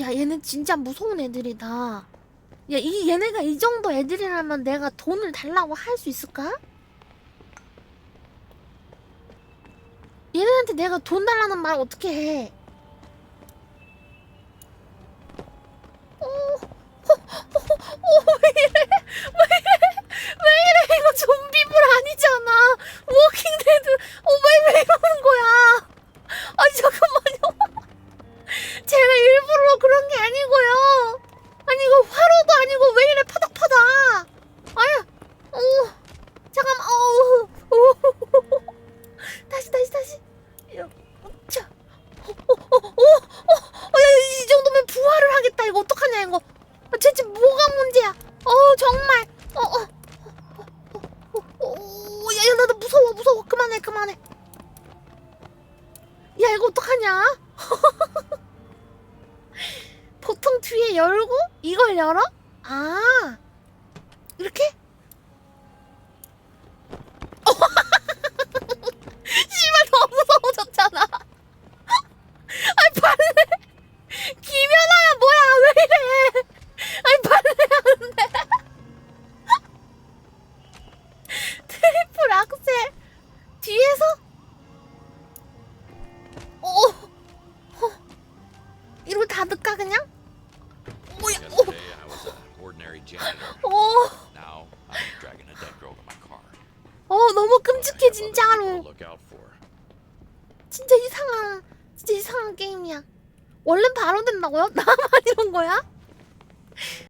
야, 얘는 진짜 무서운 애들이다. 야, 이 얘네가 이 정도 애들이라면 내가 돈을 달라고 할 수 있을까? 얘네한테 내가 돈 달라는 말 어떻게 해? 어, 어, 어, 어, 왜 이래? 왜 이래? 왜 이래? 이거 좀비물 아니잖아. 워킹데드. 어, 왜, 왜 이러는 거야? 아니, 잠깐만 다시 다시 자, 어, 어, 어, 어, 어, 어, 야, 이 정도면 부활을 하겠다. 이거 어떡하냐 이거. 아, 대체 뭐가 문제야? 어, 정말. 어, 어, 어, 어, 어, 어, 야, 야, 나도 무서워, 무서워. 그만해, 그만해. 야, 이거 어떡하냐? 보통 뒤에 열고 이걸 열어? 아 이렇게? 씨발 더 무서워졌잖아. 아니 발레 김연아야 뭐야 왜 이래? 아니 발레 하는데 트리플 악셀 뒤에서 오 어. 이러고 다 넣을까 그냥? 뭐야? Yesterday, I was an ordinary janitor. 오, 오, Now, I'm dragging a dead girl to my car. 어 너무 끔찍해 진짜로. 진짜 이상한, 진짜 이상한 게임이야. 원래 바로 된다고요? 나만 이런 거야?